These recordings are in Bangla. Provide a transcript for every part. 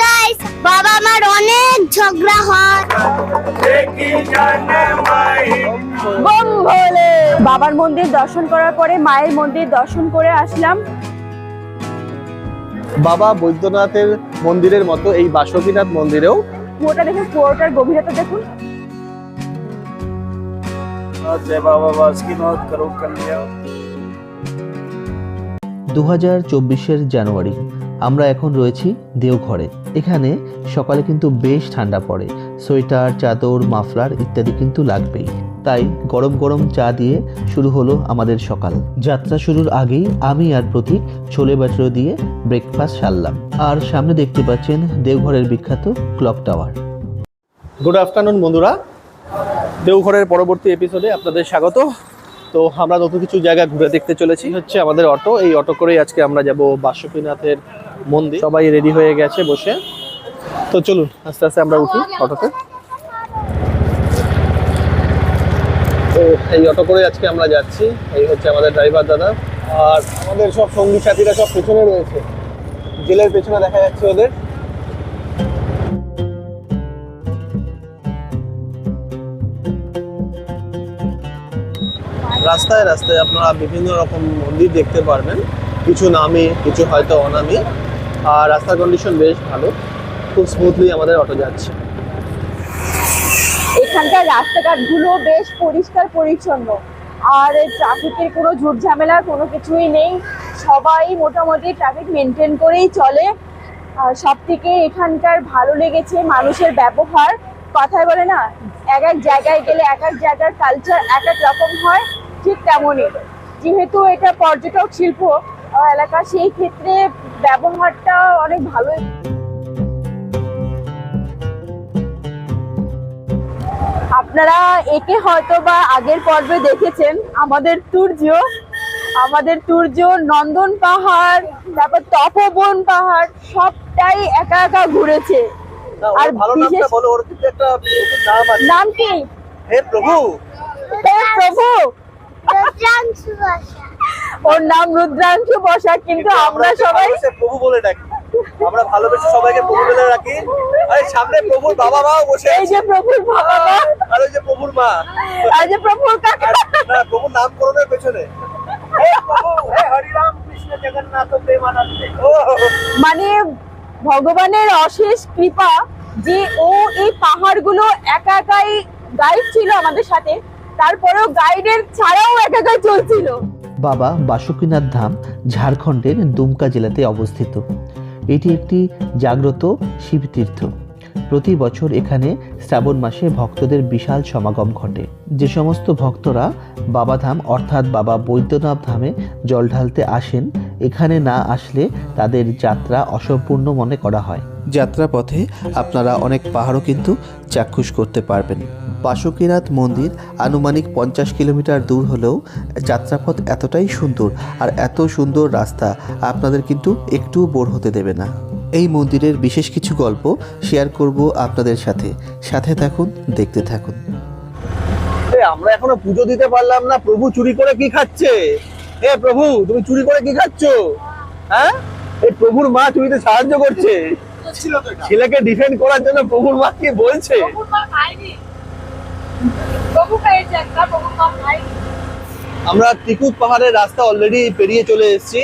গাইস বাবা আমার অনেক ঝগড়া হয়। বাবার মন্দির দর্শন করার পরে মায়ের মন্দির দর্শন করে আসলাম। বাবা বৈদ্যনাথের মন্দিরের মতো এই বাসকীনাথ মন্দিরেও। পুরোটা দেখুন পুরোটার গভীরতা দেখুন। দু হাজার চব্বিশের জানুয়ারি আমরা এখন রয়েছি দেওঘরে। এখানে সকালে কিন্তু বেশ ঠান্ডা পড়ে। সোয়েটার, চাদর, মাফলার ইত্যাদি কিন্তু লাগবেই। তাই গরম গরম চা দিয়ে শুরু হলো আমাদের সকাল। যাত্রা শুরুর আগেই আমি আর প্রতীক ছোলে বাটরো দিয়ে ব্রেকফাস্ট সারলাম। আর সামনে দেখতে পাচ্ছেন দেওঘরের বিখ্যাত ক্লক টাওয়ার গুড আফটারনুন বন্ধুরা। দেওঘরের পরবর্তী এপিসোডে আপনাদের স্বাগত। তো আমরা নতুন কিছু জায়গা ঘুরে দেখতে চলেছি। হচ্ছে আমাদের অটো। এই অটো করেই আজকে আমরা যাব বাসুকীনাথের মন্দির। সবাই রেডি হয়ে গেছে বসে। তো চলুন, আস্তে আস্তে আমরা উঠি অটোতে। তো এই অটো করে আজকে আমরা যাচ্ছি। এই হচ্ছে আমাদের ড্রাইভার দাদা। আর আমাদের সব সঙ্গী সাথীরা সব পেছনে রয়েছে। জেলের পেছনে দেখা যাচ্ছে ওদের। রাস্তায় রাস্তায় আপনারা বিভিন্ন রকম মন্দির দেখতে পারবেন। কিছু নামি, কিছু হয়তো অনামি। আর রাস্তার কন্ডিশন বেশ ভালো। খুব স্মুথলি আমাদের অটো যাচ্ছে। এখানকার রাস্তাঘাটগুলো বেশ পরিষ্কার পরিচ্ছন্ন। আর ট্রাফিকের কোনো ঝুট ঝামেলা কোনো কিছুই নেই। সবাই মোটামুটি ট্রাফিক মেনটেন করেই চলে। আর সব থেকে এখানকার ভালো লেগেছে মানুষের ব্যবহার। কথায় বলে না, এক এক জায়গায় গেলে এক এক জায়গার কালচার এক এক রকম হয়, ঠিক তেমনই। যেহেতু এটা পর্যটক শিল্প এলাকা সেই ক্ষেত্রে ব্যবহারটা অনেক ভালো আপনারা একে হয়তো বা আগের পর্বে দেখেছেন আমাদের তুর্য আমাদের তুর্য নন্দন পাহাড় তারপর তপবন পাহাড় সবটাই একা একা ঘুরেছে। আর ভালো বিশেষ- বলো ওর কিন্তু একটা নতুন নাম কি? হে প্রভু। হে প্রভু। ওর নাম রুদ্রাংশু বসা কিন্তু আমরা সবাই প্রভু বলে ডাকি। আমরা ভালোবেসে সবাইকে প্রভু বলে রাখি আরে সামনে প্রভুর বাবা মাও বসে এই যে প্রভুর বাবা মা, আর ওই যে প্রভুর মা। আর যে প্রভুর কাকা। না প্রভুর নামকরণের পেছনে। মানে ভগবানের অশেষ কৃপা যে ও এই পাহাড়গুলো একা একাই গাইড ছিল আমাদের সাথে তারপরেও গাইডের ছাড়াও একা একাই চলছিল। বাবা বাসুকীনাথ ধাম, ঝাড়খণ্ডের দুমকা জেলাতে অবস্থিত। এটি একটি জাগ্রত শিবতীর্থ। প্রতি বছর এখানে শ্রাবণ মাসে ভক্তদের বিশাল সমাগম ঘটে। যে সমস্ত ভক্তরা বাবাধাম অর্থাৎ বাবা বৈদ্যনাথ ধামে জল ঢালতে আসেন, এখানে না আসলে তাদের যাত্রা অসম্পূর্ণ মনে করা হয়। যাত্রাপথে আপনারা অনেক পাহাড়ও কিন্তু চাক্ষুষ করতে পারবেন। বাসুকীনাথ মন্দির আনুমানিক পঞ্চাশ কিলোমিটার দূর হলেও যাত্রাপথ এতটাই সুন্দর আর এত সুন্দর রাস্তা আপনাদের কিন্তু একটুও বোর হতে দেবে না। এই মন্দিরের বিশেষ কিছু গল্প শেয়ার করব আপনাদের সাথে। সাথে থাকুন দেখতে থাকুন। এ, আমরা এখনও পুজো দিতে পারলাম না। প্রভু চুরি করে কি খাচ্ছে? হে প্রভু তুমি চুরি করে কি খাচ্ছ? হ্যাঁ? এই প্রভুর মা চুরিতে সাহায্য করছে। ছেলেকে ডিফেন্ড করার জন্য প্রভুর মা কি বলছে? আমরা ত্রিকুট পাহাড়ের রাস্তা অলরেডি পেরিয়ে চলে এসেছি।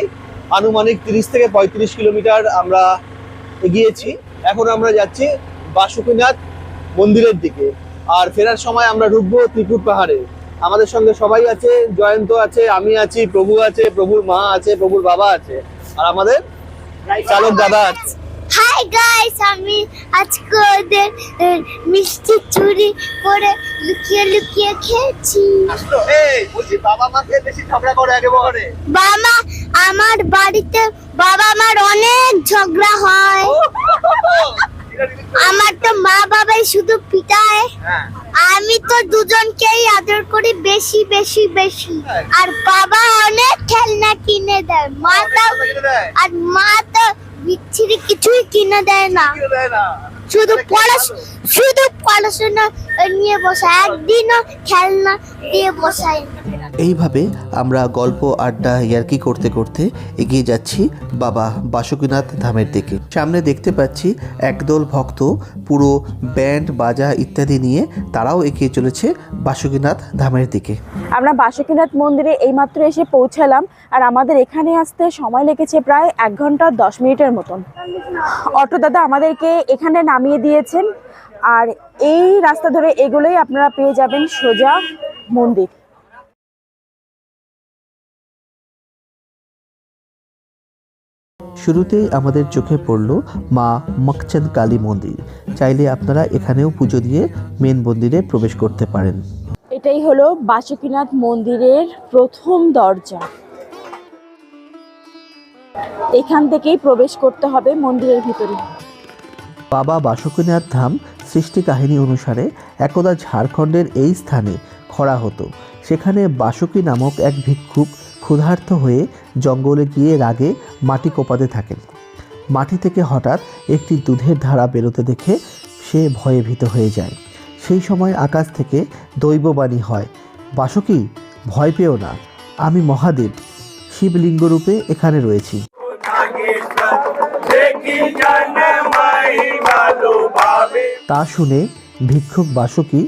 আনুমানিক তিরিশ থেকে পঁয়ত্রিশ কিলোমিটার আমরা এগিয়েছি। এখন আমরা যাচ্ছি বাসুকীনাথ মন্দিরের দিকে। আর ফেরার সময় আমরা ঢুকবো ত্রিকুট পাহাড়ে। আমাদের সঙ্গে সবাই আছে জয়ন্ত আছে আমি আছি প্রভু আছে প্রভুর মা আছে প্রভুর বাবা আছে আর আমাদের চালক দাদা আছে। হাই গাইস আমি আজকে ওদের মিষ্টি চুরি করে লুকিয়ে লুকিয়ে খেয়েছি। এই বলছি বাবা মাকে বেশি ঝগড়া করে একেবারে বাবা আমার বাড়িতে বাবা মার অনেক ঝগড়া হয়। আমার তো মা বাবাই শুধু পিটায়। হ্যাঁ। আমি তো দুজনকেই আদর করি বেশি বেশি বেশি। আর বাবা অনেক খেলনা কিনে দেয়। মা তো আর মা তো বিচ্ছিরি কিছুই কিনে দেয় না। শুধু পড়াশোনা শুধু পড়াশোনা নিয়ে বসায়। একদিনও খেলনা দিয়ে বসায়। এইভাবে আমরা গল্প, আড্ডা, ইয়ার্কি করতে করতে এগিয়ে যাচ্ছি বাবা বাসুকিনাথ ধামের দিকে। সামনে দেখতে পাচ্ছি একদল ভক্ত পুরো ব্যান্ড, বাজা ইত্যাদি নিয়ে তারাও এগিয়ে চলেছে বাসুকিনাথ ধামের দিকে। আমরা বাসুকিনাথ মন্দিরে এইমাত্র এসে পৌঁছালাম আর আমাদের এখানে আসতে সময় লেগেছে প্রায় এক ঘণ্টা দশ মিনিটের মতন। অটো দাদা আমাদেরকে এখানে নামিয়ে দিয়েছেন আর এই রাস্তা ধরে এগুলোই আপনারা পেয়ে যাবেন সোজা মন্দির। শুরুতেই আমাদের চোখে পড়ল মা মকচাঁদ কালী মন্দির। চাইলে আপনারা এখানেও পুজো দিয়ে মেন মন্দিরে প্রবেশ করতে পারেন। এটাই হলো বাসুকিনাথ মন্দিরের প্রথম দরজা। এখান থেকেই প্রবেশ করতে হবে মন্দিরের ভিতরে। বাবা বাসুকিনাথ ধাম সৃষ্টি কাহিনী অনুসারে একদা ঝাড়খণ্ডের এই স্থানে খরা হতো। সেখানে বাসুকি নামক এক ভিক্ষুক ক্ষুধার্ত হয়ে জঙ্গলে গিয়ে রাগে মাটি কোপাতে থাকেন। মাটি থেকে হঠাৎ একটি দুধের ধারা বেরোতে দেখে সে ভয়ে ভীত হয়ে যায়। সেই সময় আকাশ থেকে দৈববাণী হয়, বাসুকি, ভয় পেও না, আমি মহাদেব শিবলিঙ্গরূপে এখানে রয়েছি। তা শুনে ভিক্ষুক বাসুকি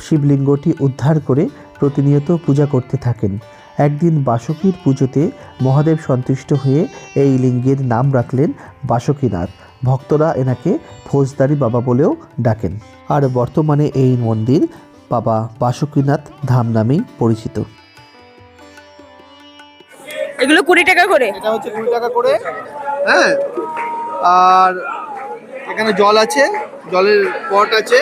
শিবলিঙ্গটি উদ্ধার করে প্রতিনিয়ত পূজা করতে থাকেন। একদিন বাসুকির পুজোতে মহাদেব সন্তুষ্ট হয়ে এই লিঙ্গের নাম রাখলেন বাসুকিনাথ। ভক্তরা এনাকে ফৌজদারি বাবা বলেও ডাকেন। আর বর্তমানে এই মন্দির বাবা বাসুকিনাথ ধাম নামেই পরিচিত। এগুলো কুড়ি টাকা করে? এটা হচ্ছে কুড়ি টাকা করে। হ্যাঁ? আর এখানে জল আছে জলের পট আছে।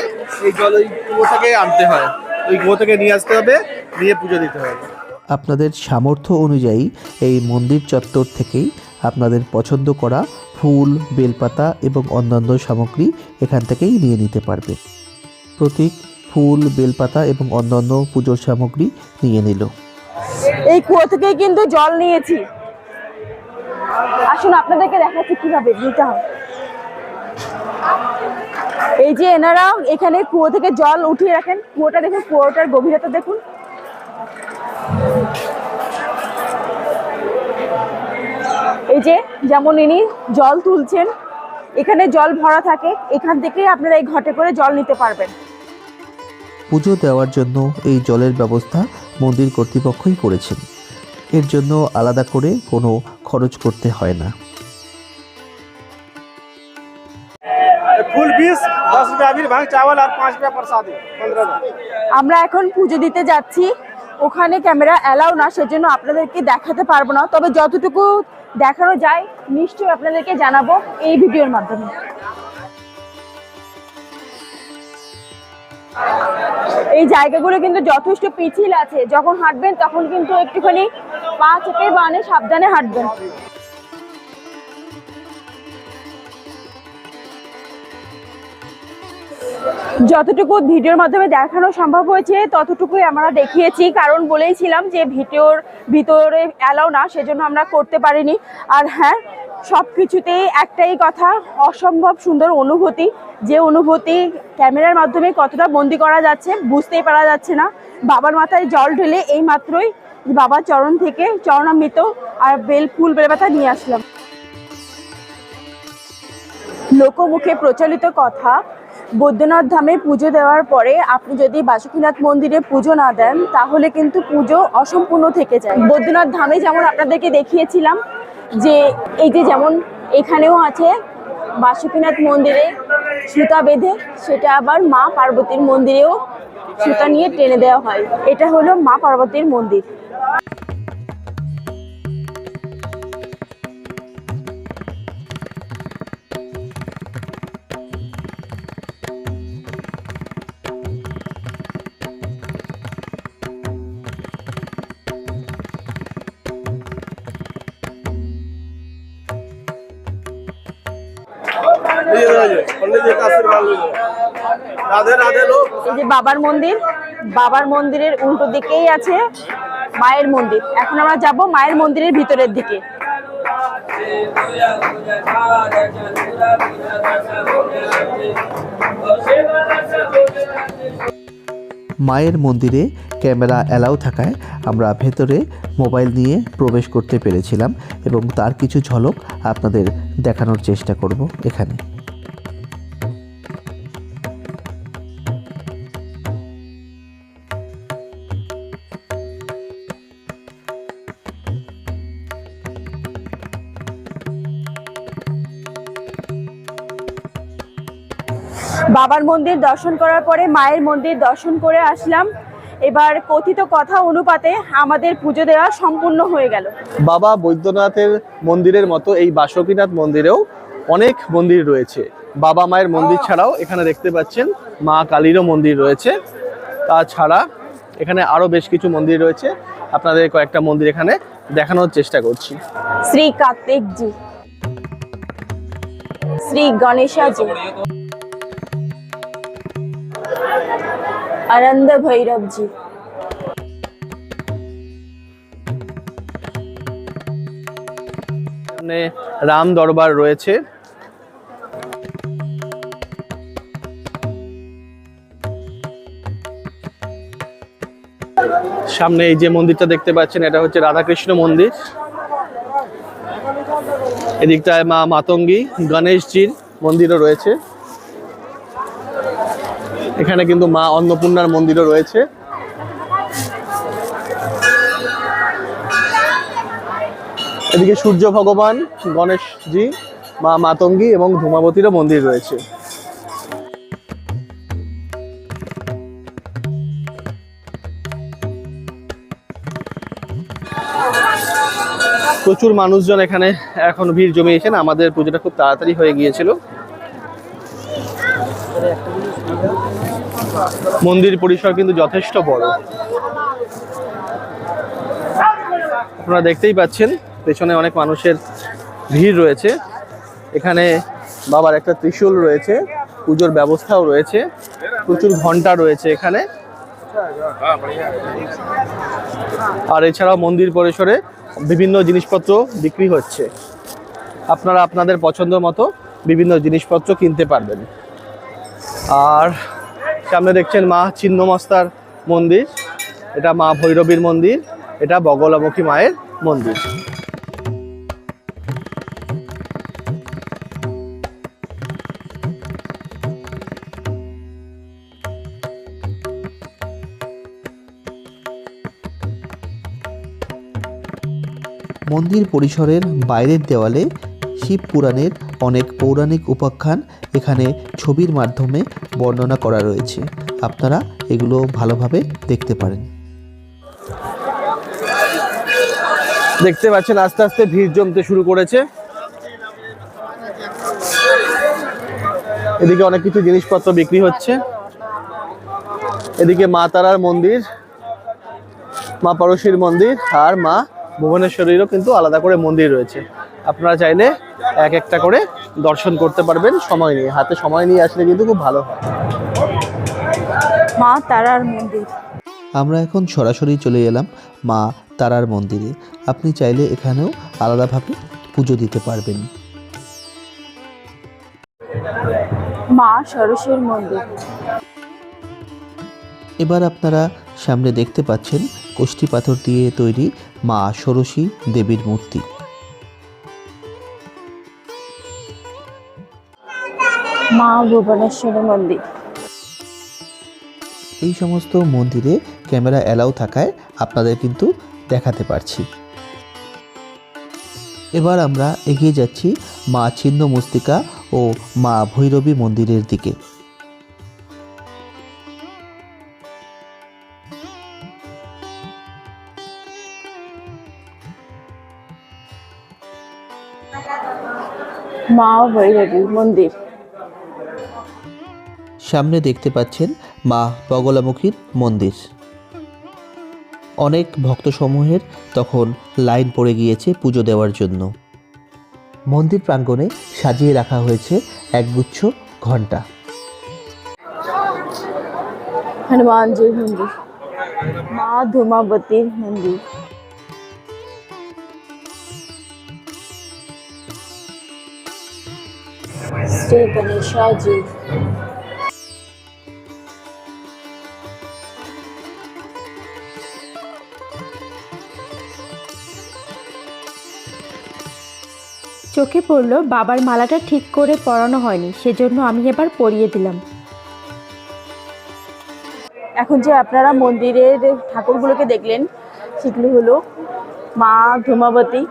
এই জল ওই কুয়ো থেকে আনতে হয়। ওই কুয়ো থেকে নিয়ে আসতে হবে নিয়ে পুজো দিতে হবে। আপনাদের সামর্থ্য অনুযায়ী এই মন্দির চত্বর থেকেই আপনাদের পছন্দ করা ফুল, বেলপাতা এবং অন্যান্য সামগ্রী এখান থেকেই নিয়ে নিতে পারবে। প্রতীক, ফুল, বেলপাতা এবং অন্যান্য পুজোর সামগ্রী নিয়ে নিল। এই কুয়ো থেকে কিন্তু জল নিয়েছি। আসুন, আপনাদেরকে দেখাচ্ছি কীভাবে নিতে এই যে এনারা এখানে কুয়ো থেকে জল উঠিয়ে রাখেন। কুয়োটা দেখুন, কুয়োটার গভীরতা দেখুন। এই যে যেমন ইনি জল তুলছেন এখানে জল ভরা থাকে এখান থেকে আপনারা এই ঘটে করে জল নিতে পারবেন। পুজো দেওয়ার জন্য এই জলের ব্যবস্থা মন্দির কর্তৃপক্ষই করেছেন। এর জন্য আলাদা করে কোনো খরচ করতে হয় না। ফুল আর আমরা এখন পুজো দিতে যাচ্ছি। ওখানে ক্যামেরা অ্যালাউ না, সেজন্য আপনাদেরকে দেখাতে পারব না। তবে যতটুকু দেখানো যায়, নিশ্চয়ই আপনাদেরকে জানাব এই ভিডিওর মাধ্যমে। এই জায়গাগুলো কিন্তু যথেষ্ট পিছিল আছে। যখন হাঁটবেন, তখন কিন্তু একটুখানি পা চেপে বানে সাবধানে হাঁটবেন। যতটুকু ভিডিওর মাধ্যমে দেখানো সম্ভব হয়েছে, ততটুকুই আমরা দেখিয়েছি। কারণ বলেইছিলাম যে ভিডিওর ভিতরে অ্যালাউ না, সেজন্য আমরা করতে পারিনি। আর হ্যাঁ সব কিছুতেই একটাই কথা, অসম্ভব সুন্দর অনুভূতি। যে অনুভূতি ক্যামেরার মাধ্যমে কতটা বন্দি করা যাচ্ছে, বুঝতেই পারা যাচ্ছে না। বাবার মাথায় জল ঢেলে এই মাত্রই বাবার চরণ থেকে চরণামৃত আর বেল, ফুল বেলপাতা নিয়ে আসলাম। লোকমুখে প্রচলিত কথা বৈদ্যনাথ ধামে পুজো দেওয়ার পরে আপনি যদি বাসুকিনাথ মন্দিরে পুজো না দেন, তাহলে কিন্তু পুজো অসম্পূর্ণ থেকে যায়। বৈদ্যনাথ ধামে যেমন আপনাদেরকে দেখিয়েছিলাম যে, এই যে যেমন এখানেও আছে বাসুকিনাথ মন্দিরে সুতা বেঁধে, সেটা আবার মা পার্বতীর মন্দিরেও সুতা নিয়ে টেনে দেওয়া হয়। এটা হলো মা পার্বতীর মন্দির। যে বাবার মন্দির, বাবার মন্দিরের উল্টো দিকেই আছে মায়ের মন্দির। এখন আমরা যাব মায়ের মন্দিরের ভিতরের দিকে। মায়ের মন্দিরে ক্যামেরা অ্যালাউ থাকায় আমরা ভেতরে মোবাইল নিয়ে প্রবেশ করতে পেরেছিলাম এবং তার কিছু ঝলক আপনাদের দেখানোর চেষ্টা করব এখানে। বাবার মন্দির দর্শন করার পরে মায়ের মন্দির দর্শন করে আসলাম। এবার কথিত কথা অনুপাতে আমাদের পুজো দেওয়া সম্পূর্ণ হয়ে গেল। বাবা বৈদ্যনাথের মন্দিরের মতো এই বাসুকীনাথ মন্দিরেও অনেক মন্দির রয়েছে। বাবা মায়ের মন্দির ছাড়াও এখানে দেখতে পাচ্ছেন মা কালীরও মন্দির রয়েছে। তাছাড়া এখানে আরও বেশ কিছু মন্দির রয়েছে। আপনাদের কয়েকটা মন্দির এখানে দেখানোর চেষ্টা করছি। শ্রী কার্তিক জি শ্রী গণেশা আনন্দ জি এখানে রাম দরবার রয়েছে। সামনে এই যে মন্দিরটা দেখতে পাচ্ছেন, এটা হচ্ছে রাধাকৃষ্ণ মন্দির। এদিকটায় মা মাতঙ্গী, গণেশজির মন্দিরও রয়েছে। এখানে কিন্তু মা অন্নপূর্ণার মন্দিরও রয়েছে। এদিকে সূর্য ভগবান, গণেশজি, মা মাতঙ্গী এবং ধূমাবতীরও মন্দির রয়েছে। প্রচুর মানুষজন এখানে এখন ভিড় জমিয়েছেন। আমাদের পুজোটা খুব তাড়াতাড়ি হয়ে গিয়েছিল। মন্দির পরিসর কিন্তু যথেষ্ট বড়। আপনারা দেখতেই পাচ্ছেন, পেছনে অনেক মানুষের ভিড় রয়েছে। এখানে বাবার একটা ত্রিশূল রয়েছে, পুজোর ব্যবস্থাও রয়েছে, প্রচুর ঘণ্টা রয়েছে এখানে। আর এছাড়াও মন্দির পরিসরে বিভিন্ন জিনিসপত্র বিক্রি হচ্ছে। আপনারা আপনাদের পছন্দ মতো বিভিন্ন জিনিসপত্র কিনতে পারবেন। আর সামনে দেখছেন মা ছিন্নমস্তার মন্দির। এটা মা ভৈরবীর মন্দির, এটা বগলামুখী মায়ের মন্দির। মন্দির পরিসরের বাইরের দেওয়ালে শিব পুরাণের অনেক পৌরাণিক উপাখ্যান এখানে ছবির মাধ্যমে বর্ণনা করা রয়েছে। আপনারা এগুলো ভালোভাবে দেখতে পারেন। দেখতে পাচ্ছেন, আস্তে আস্তে ভিড় জমতে শুরু করেছে। এদিকে অনেক কিছু জিনিসপত্র বিক্রি হচ্ছে। এদিকে মা তারার মন্দির, মা পরশীর মন্দির আর মা ভুবনেশ্বরীরও কিন্তু আলাদা করে মন্দির রয়েছে। আপনারা চাইলে এক একটা করে দর্শন করতে পারবেন। সময় নিয়ে হাতে সময় নিয়ে আসলে কিন্তু খুব ভালো হয়। মা তারার মন্দির। আমরা এখন সরাসরি চলে এলাম মা তারার মন্দিরে। আপনি চাইলে এখানেও আলাদাভাবে পুজো দিতে পারবেন। মা সরস্বীর মন্দির। এবার আপনারা সামনে দেখতে পাচ্ছেন কোষ্ঠী পাথর দিয়ে তৈরি মা ষোড়শী দেবীর মূর্তি। মা ভুবনেশ্বরী মন্দির। এই সমস্ত মন্দিরে ক্যামেরা অ্যালাউ থাকায় আপনাদের কিন্তু দেখাতে পারছি। এবার আমরা এগিয়ে যাচ্ছি মা ছিন্ন মস্তিকা ও মা ভৈরবী মন্দিরের দিকে। মা ভৈরবী মন্দির। সামনে দেখতে পাচ্ছেন মা বগলামুখীর মন্দির। অনেক ভক্তসমূহের তখন লাইন পড়ে গিয়েছে পুজো দেওয়ার জন্য। মন্দির প্রাঙ্গণে সাজিয়ে রাখা হয়েছে একগুচ্ছ ঘণ্টা। হনুমানজির মন্দির। মা ধূমাবতীর মন্দির। Seb and Ishajid. চোখে পড়ল বাবার মালাটা ঠিক করে পরানো হয়নি সেজন্য আমি এবার পরিয়ে দিলাম এখন যে আপনারা মন্দিরের ঠাকুরগুলোকে দেখলেন সেগুলো হলো মা ধূমাবতী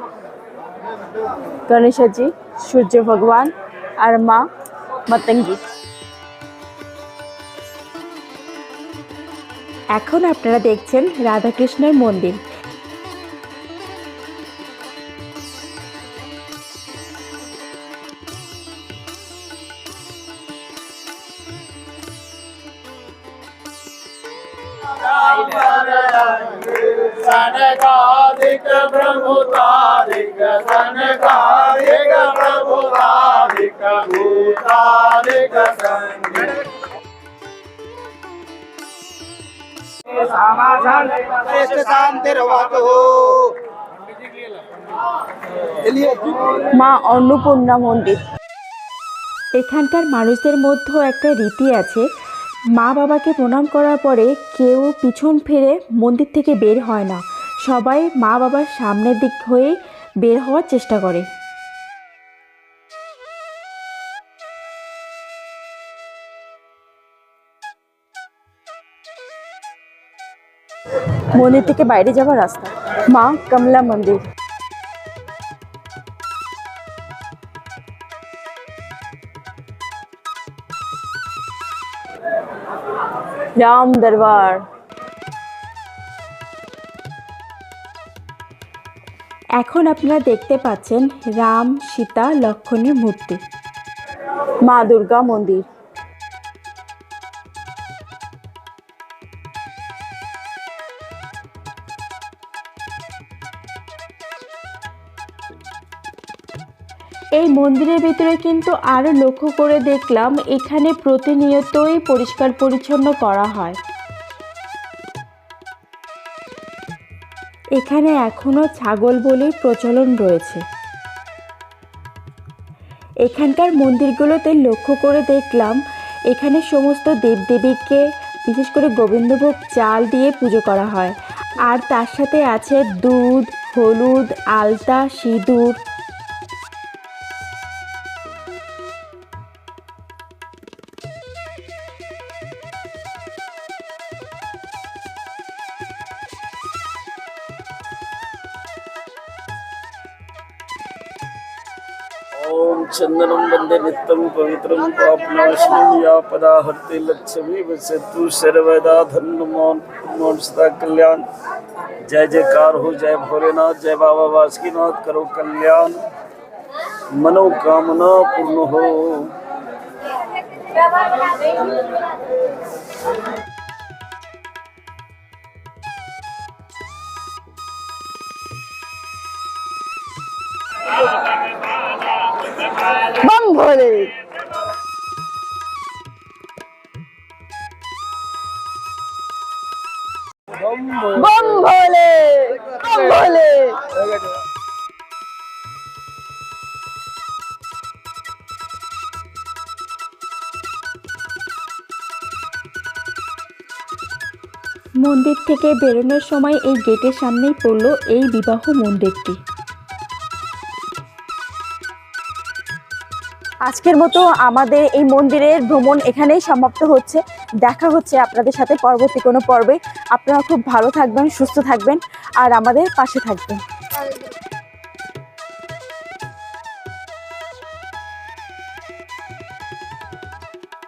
গণেশাজি সূর্য ভগবান আর মা মাতঙ্গী এখন আপনারা দেখছেন রাধাকৃষ্ণের মন্দির सनकादिक प्रभुतादिक सनकादिक प्रभुतादिक भूतादिक संग समाधान शांतिर्वतु মা অন্নপূর্ণা মন্দির এখানকার মানুষদের মধ্যেও একটা রীতি আছে মা বাবাকে প্রণাম করার পরে কেউ পিছন ফিরে মন্দির থেকে বের হয় না সবাই মা বাবার সামনের দিক হয়ে বের হওয়ার চেষ্টা করে মন্দির থেকে বাইরে যাওয়ার রাস্তা। মা, কমলা মন্দির। রাম দরবার। এখন আপনারা দেখতে পাচ্ছেন রাম, সীতা, লক্ষণের মূর্তি। মা দুর্গা মন্দির। এই মন্দিরের ভিতরে কিন্তু আরও লক্ষ্য করে দেখলাম, এখানে প্রতিনিয়তই পরিষ্কার পরিচ্ছন্ন করা হয়। এখানে এখনও ছাগল বলির প্রচলন রয়েছে। এখানকার মন্দিরগুলোতে লক্ষ্য করে দেখলাম, এখানে সমস্ত দেবদেবীকে, বিশেষ করে গোবিন্দভোগ চাল দিয়ে পুজো করা হয়। আর তার সাথে আছে দুধ, হলুদ, আলতা, সিঁদুর। नित्यं पवित्रं पापनाशनं या पदा हरते लक्ष्मी वसतु सर्वदा धन्यमोन सदा कल्याण। जय जयकार हो, जय भोलेनाथ, जय बाबा बासुकीनाथ करो कल्याण। मनोकामना पूर्ण हो। বম মন্দির থেকে বেরোনোর সময় এই গেটের সামনেই পড়ল এই বিবাহ মন্দিরটি। আজকের মতো আমাদের এই মন্দিরের ভ্রমণ এখানেই সমাপ্ত হচ্ছে। দেখা হচ্ছে আপনাদের সাথে পরবর্তী কোনো পর্বে। আপনারা খুব ভালো থাকবেন, সুস্থ থাকবেন, আর আমাদের পাশে থাকবেন।